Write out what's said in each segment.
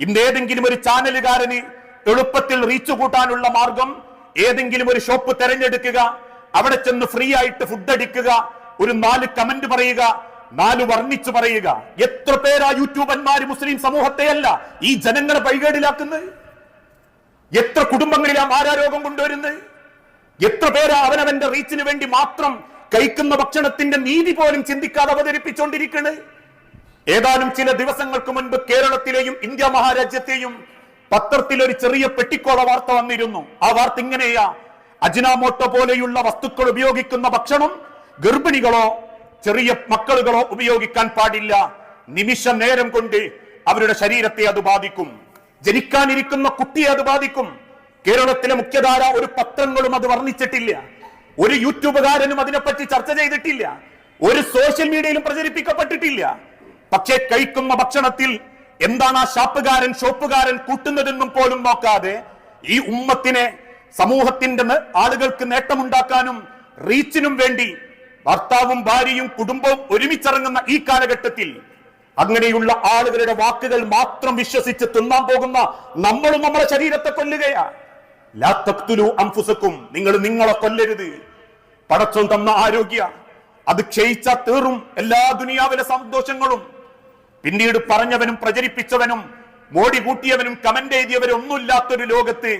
ഇന്ന് ഏതെങ്കിലും ഒരു ചാനലുകാരന് എളുപ്പത്തിൽ റീച്ച് കൂട്ടാനുള്ള മാർഗം ഏതെങ്കിലും ഒരു ഷോപ്പ് തെരഞ്ഞെടുക്കുക അവിടെ ചെന്ന് ഫ്രീ ആയിട്ട് ഫുഡ് അടിക്കുക ഒരു നാല് കമന്റ് പറയുക നാല് വർണിച്ചു പറയുക. എത്ര പേരാ യൂട്യൂബന്മാര് മുസ്ലിം സമൂഹത്തെയല്ല ഈ ജനങ്ങളെ പൈകേടിലാക്കുന്നത് എത്ര കുടുംബങ്ങളിലാ മാരാരോഗം കൊണ്ടുവരുന്നത്? എത്ര പേരാ അവനവന്റെ റീച്ചിന് വേണ്ടി മാത്രം കഴിക്കുന്ന ഭക്ഷണത്തിന്റെ നീതി പോലും ചിന്തിക്കാതെ അവതരിപ്പിച്ചുകൊണ്ടിരിക്കുന്നത് ഏതാനും ചില ദിവസങ്ങൾക്ക് മുൻപ് കേരളത്തിലെയും ഇന്ത്യ മഹാരാജ്യത്തെയും പത്രത്തിൽ ഒരു ചെറിയ പെട്ടിക്കോള വാർത്ത വന്നിരുന്നു. ആ വാർത്ത ഇങ്ങനെയാ. അജിനാമോട്ടോ പോലെയുള്ള വസ്തുക്കൾ ഉപയോഗിക്കുന്ന ഭക്ഷണം ഗർഭിണികളോ ചെറിയ മക്കളുകളോ ഉപയോഗിക്കാൻ പാടില്ല. നിമിഷ നേരം കൊണ്ട് അവരുടെ ശരീരത്തെ അത് ബാധിക്കും. ജനിക്കാനിരിക്കുന്ന കുട്ടിയെ അത് ബാധിക്കും. കേരളത്തിലെ മുഖ്യധാര ഒരു പത്രങ്ങളും അത് വർണിച്ചിട്ടില്ല. ഒരു യൂട്യൂബുകാരനും അതിനെപ്പറ്റി ചർച്ച ചെയ്തിട്ടില്ല. ഒരു സോഷ്യൽ മീഡിയയിലും പ്രചരിപ്പിക്കപ്പെട്ടിട്ടില്ല. പക്ഷേ കഴിക്കുന്ന ഭക്ഷണത്തിൽ എന്താണ് ആ ഷാപ്പുകാരൻ ഷോപ്പുകാരൻ കൂട്ടുന്നതെന്നും പോലും നോക്കാതെ ഈ ഉമ്മത്തിനെ സമൂഹത്തിന്റെ ആളുകൾക്ക് നേട്ടമുണ്ടാക്കാനും റീച്ചിനും വേണ്ടി ഭർത്താവും ഭാര്യയും കുടുംബവും ഒരുമിച്ചിറങ്ങുന്ന ഈ കാലഘട്ടത്തിൽ അങ്ങനെയുള്ള ആളുകളുടെ വാക്കുകൾ മാത്രം വിശ്വസിച്ച് തിന്നാൻ പോകുന്ന നമ്മളും നമ്മുടെ ശരീരത്തെ കൊല്ലുകയാ. ലാ തഖ്തുലു അൻഫുസക്കും നിങ്ങൾ നിങ്ങളെ കൊല്ലരുത്. പടച്ചോൻ തന്ന ആരോഗ്യ അത് ക്ഷയിച്ച തീറും എല്ലാ ദുനിയാവിലെ സന്തോഷങ്ങളും പിന്നീട് പറഞ്ഞവനും പ്രചരിപ്പിച്ചവനും മോടി കൂട്ടിയവനും കമന്റ് എഴുതിയവരും ഒന്നുമില്ലാത്തൊരു ലോകത്ത്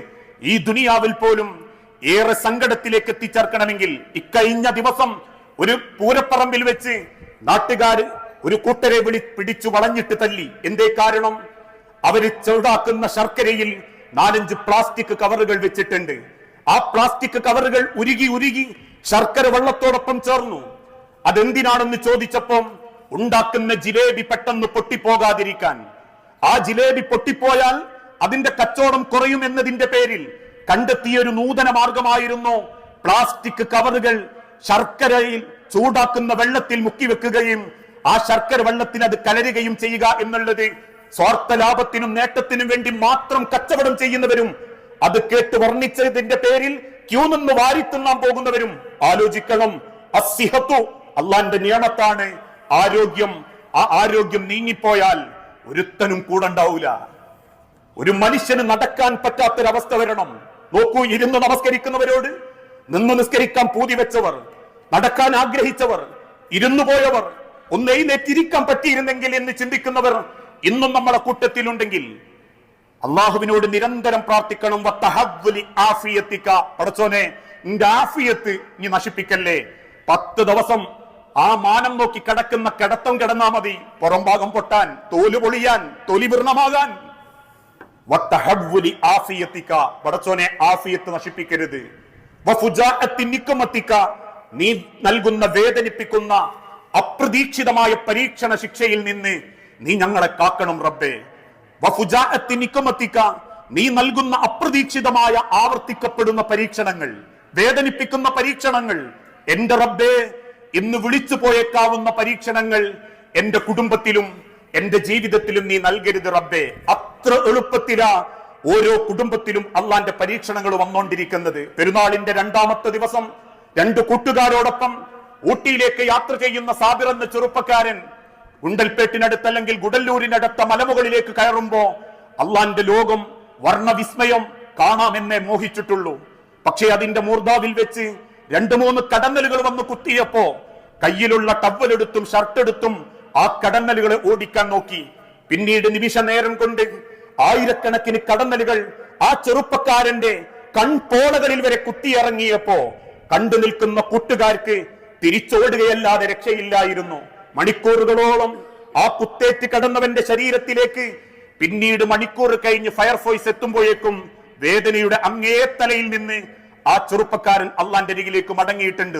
ഈ ദുനിയാവിൽ പോലും ഏറെ സങ്കടത്തിലേക്ക് എത്തിച്ചേർക്കണമെങ്കിൽ ഇക്കഴിഞ്ഞ ദിവസം ഒരു പൂരപ്പറമ്പിൽ വെച്ച് നാട്ടുകാർ ഒരു കൂട്ടരെ വിളി പിടിച്ചു വളഞ്ഞിട്ട് തല്ലി. എന്തേ കാരണം? അവർ ചൂടാക്കുന്ന ശർക്കരയിൽ നാലഞ്ച് പ്ലാസ്റ്റിക് കവറുകൾ വെച്ചിട്ടുണ്ട്. ആ പ്ലാസ്റ്റിക് കവറുകൾ ഉരുകി ഉരുകി ശർക്കര വെള്ളത്തോടൊപ്പം ചേർന്നു. അതെന്തിനാണെന്ന് ചോദിച്ചപ്പം ഉണ്ടാക്കുന്ന ജിലേബി പെട്ടെന്ന് പൊട്ടിപ്പോകാതിരിക്കാൻ. ആ ജിലേബി പൊട്ടിപ്പോയാൽ അതിന്റെ കച്ചവടം കുറയും എന്നതിന്റെ പേരിൽ കണ്ടെത്തിയ ഒരു നൂതന മാർഗമായിരുന്നു പ്ലാസ്റ്റിക് കവറുകൾ ശർക്കരയിൽ ചൂടാക്കുന്ന വെള്ളത്തിൽ മുക്കി വെക്കുകയും ആ ശർക്കര വെള്ളത്തിൽ അത് കലരുകയും ചെയ്യുക എന്നുള്ളത് സ്വാർത്ഥ ലാഭത്തിനും നേട്ടത്തിനും വേണ്ടി മാത്രം കച്ചവടം ചെയ്യുന്നവരും അത് കേട്ട് വർണിച്ചതിന്റെ പേരിൽ ക്യൂ നിന്ന് വാരിത്തിന്നാൻ പോകുന്നവരും ആലോചിക്കണം. അസിഹത്തു അള്ളാന്റെ നിയമത്താണ്. ആരോഗ്യം ആ ആരോഗ്യം നീങ്ങിപ്പോയാൽ ഒരുത്തനും കൂടണ്ടാവൂല. ഒരു മനുഷ്യന് നടക്കാൻ പറ്റാത്തൊരവസ്ഥ വരണം. നോക്കൂ ഇരുന്ന് നമസ്കരിക്കുന്നവരോട് നിന്ന് നിസ്കരിക്കാൻ പൂതി വെച്ചവർ നടക്കാൻ ആഗ്രഹിച്ചവർ ഇരുന്നു പോയവർ ഒന്ന് എഴുന്നേറ്റിരിക്കാൻ പറ്റിയിരുന്നെങ്കിൽ എന്ന് ചിന്തിക്കുന്നവർ ഇന്നും നമ്മളെ കൂട്ടത്തിലുണ്ടെങ്കിൽ അള്ളാഹുവിനോട് നിരന്തരം പ്രാർത്ഥിക്കണം. പടച്ചോനെ നിന്റെ ആഫിയത്ത് നീ നശിപ്പിക്കല്ലേ? പത്ത് ദിവസം ആ മാനം നോക്കി കിടക്കുന്ന കിടത്തം കിടന്നാ മതി. പുറം ഭാഗം പൊട്ടാൻ തോൽ പൊളിയാൻ തൊലി വത്തഹവ്വുലി ആഫിയത്തിക്ക പടച്ചോനെ ആഫിയത്ത് നശിപ്പിക്കരുത്. നിക്കുമത്തിക്ക നീ നൽകുന്ന വേദനിപ്പിക്കുന്ന അപ്രതീക്ഷിതമായ പരീക്ഷണ ശിക്ഷയിൽ നിന്ന് നീ ഞങ്ങളെ കാക്കണം റബ്ബേ. നിക്കുമത്തിക്ക നീ നൽകുന്ന അപ്രതീക്ഷിതമായ ആവർത്തിക്കപ്പെടുന്ന പരീക്ഷണങ്ങൾ വേദനിപ്പിക്കുന്ന പരീക്ഷണങ്ങൾ. എന്റെ റബ്ബേ ഇന്ന് വിളിച്ചു പോയേക്കാവുന്ന പരീക്ഷണങ്ങൾ എന്റെ കുടുംബത്തിലും എന്റെ ജീവിതത്തിലും നീ നൽകരുത് റബ്ബേ. അത്ര എളുപ്പത്തിലാ ഓരോ കുടുംബത്തിലും അള്ളാന്റെ പരീക്ഷണങ്ങൾ വന്നുകൊണ്ടിരിക്കുന്നത് പെരുന്നാളിന്റെ രണ്ടാമത്തെ ദിവസം രണ്ട് കൂട്ടുകാരോടൊപ്പം ഊട്ടിയിലേക്ക് യാത്ര ചെയ്യുന്ന സാബിർ എന്ന ചെറുപ്പക്കാരൻ ഗുണ്ടൽപേട്ടിനടുത്ത് അല്ലെങ്കിൽ ഗുഡല്ലൂരിനടുത്ത മലമുകളിലേക്ക് കയറുമ്പോ അള്ളാന്റെ ലോകം വർണവിസ്മയം കാണാമെന്നേ മോഹിച്ചിട്ടുള്ളൂ. പക്ഷേ അതിന്റെ മൂർധാവിൽ വെച്ച് രണ്ടു മൂന്ന് കടന്നലുകൾ വന്ന് കുത്തിയപ്പോ കയ്യിലുള്ള ടവലെടുത്തും ഷർട്ടെടുത്തും ആ കടന്നലുകളെ ഓടിക്കാൻ നോക്കി. പിന്നീട് നിമിഷ നേരം കൊണ്ട് ആയിരക്കണക്കിന് കടന്നലുകൾ ആ ചെറുപ്പക്കാരന്റെ കൺപോളകളിൽ വരെ കുത്തിയിറങ്ങിയപ്പോ കണ്ടു നിൽക്കുന്ന കൂട്ടുകാർക്ക് തിരിച്ചോടുകയല്ലാതെ രക്ഷയില്ലായിരുന്നു. മണിക്കൂറുകളോളം ആ കുത്തേറ്റ് കടന്നവന്റെ ശരീരത്തിലേക്ക് പിന്നീട് മണിക്കൂർ കഴിഞ്ഞ് ഫയർഫോഴ്സ് എത്തുമ്പോഴേക്കും വേദനയുടെ അങ്ങേ തലയിൽ നിന്ന് ആ ചെറുപ്പക്കാരൻ അള്ളാന്റെ അരികിലേക്ക് മടങ്ങിയിട്ടുണ്ട്.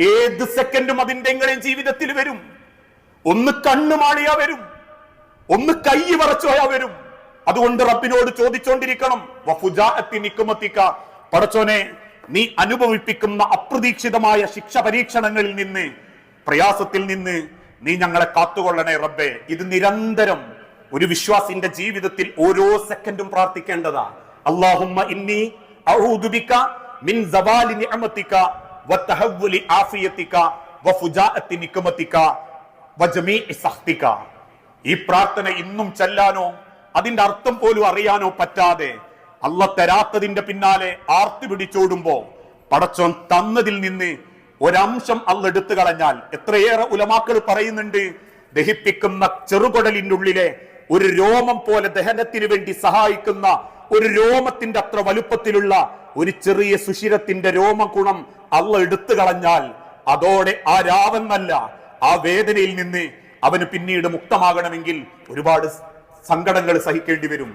ഏത് സെക്കൻഡും അതിന്റെ എങ്ങനെ ജീവിതത്തിൽ വരും? ഒന്ന് കണ്ണു മാളിയാ വരും. ഒന്ന് കൈ വറച്ചോയാ വരും. അതുകൊണ്ട് റബ്ബിനോട് ചോദിച്ചോണ്ടിരിക്കണം. പടച്ചോനെ നീ അനുഭവിപ്പിക്കുന്ന അപ്രതീക്ഷിതമായ ശിക്ഷ പരീക്ഷണങ്ങളിൽ നിന്ന് പ്രയാസത്തിൽ നിന്ന് നീ ഞങ്ങളെ കാത്തുകൊള്ളണേ റബ്ബെ. ഇത് നിരന്തരം ഒരു വിശ്വാസിന്റെ ജീവിതത്തിൽ ഓരോ സെക്കൻഡും പ്രാർത്ഥിക്കേണ്ടതാ. അള്ളാഹുമ്മ ഇന്നി അഊദു ബിക മിൻ സവാലി നിഅമതിക വതഹവ്വുലി ആഫിയതിക വഫുജാഅത്തി നിക്മതിക വജമീഇ സഖ്തിക. ഈ പ്രാർത്ഥന ഇന്നും ചൊല്ലാനോ അതിന്റെ അർത്ഥം പോലും അറിയാനോ പറ്റാതെ അല്ല തരാത്തതിന്റെ പിന്നാലെ ആർത്തി പിടിച്ചോടുമ്പോ പടച്ചോൻ തന്നതിൽ നിന്ന് ഒരംശം അള്ള എടുത്തു കളഞ്ഞാൽ എത്രയേറെ ഉലമാക്കൾ പറയുന്നുണ്ട് ദഹിപ്പിക്കുന്ന ചെറുകുടലിന്റെ ഉള്ളിലെ ഒരു രോമം പോലെ ദഹനത്തിന് വേണ്ടി സഹായിക്കുന്ന ഒരു രോമത്തിന്റെ അത്ര വലുപ്പത്തിലുള്ള ഒരു ചെറിയ സുഷിരത്തിന്റെ രോമഗുണം അള്ള എടുത്തു കളഞ്ഞാൽ അതോടെ ആ രാവെന്നല്ല ആ വേദനയിൽ നിന്ന് അവന് പിന്നീട് മുക്തമാകണമെങ്കിൽ ഒരുപാട് സങ്കടങ്ങൾ സഹിക്കേണ്ടി വരും.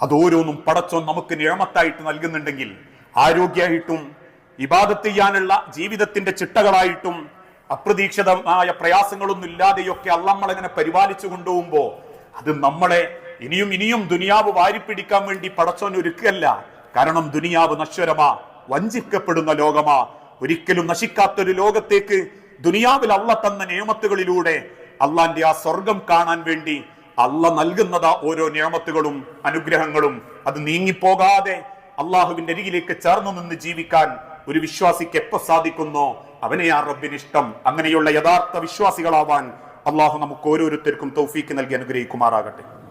അതോരോന്നും പടച്ചോൻ നമുക്ക് നിഴമത്തായിട്ട് നൽകുന്നുണ്ടെങ്കിൽ ആരോഗ്യമായിട്ടും ഇബാദത്ത് ചെയ്യാനുള്ള ജീവിതത്തിന്റെ ചിട്ടകളായിട്ടും അപ്രതീക്ഷിതമായ പ്രയാസങ്ങളൊന്നും ഇല്ലാതെയൊക്കെ അള്ളമ്മളങ്ങനെ പരിപാലിച്ചു കൊണ്ടുപോകുമ്പോ അത് നമ്മളെ ഇനിയും ഇനിയും ദുനിയാവ് വാരിപ്പിടിക്കാൻ വേണ്ടി പടച്ചോൻ ഒരുക്കല്ല കാരണം ദുനിയാവ് നശ്വരമാ വഞ്ചിക്കപ്പെടുന്ന ലോകമാ. ഒരിക്കലും നശിക്കാത്തൊരു ലോകത്തേക്ക് ദുനിയാവിൽ അള്ള തന്ന നിയമത്തുകളിലൂടെ അള്ളാന്റെ ആ സ്വർഗം കാണാൻ വേണ്ടി അള്ള നൽകുന്നതാ ഓരോ നിയമത്തുകളും അനുഗ്രഹങ്ങളും. അത് നീങ്ങിപ്പോകാതെ അള്ളാഹുവിന്റെ അരികിലേക്ക് ചേർന്നു നിന്ന് ജീവിക്കാൻ ഒരു വിശ്വാസിക്ക് എപ്പോ സാധിക്കുന്നോ? അവനെ ആ റബ്ബിന് ഇഷ്ടം. അങ്ങനെയുള്ള യഥാർത്ഥ വിശ്വാസികളാവാൻ അള്ളാഹു നമുക്ക് ഓരോരുത്തർക്കും തൗഫീക്ക് നൽകി അനുഗ്രഹിക്കുമാറാകട്ടെ.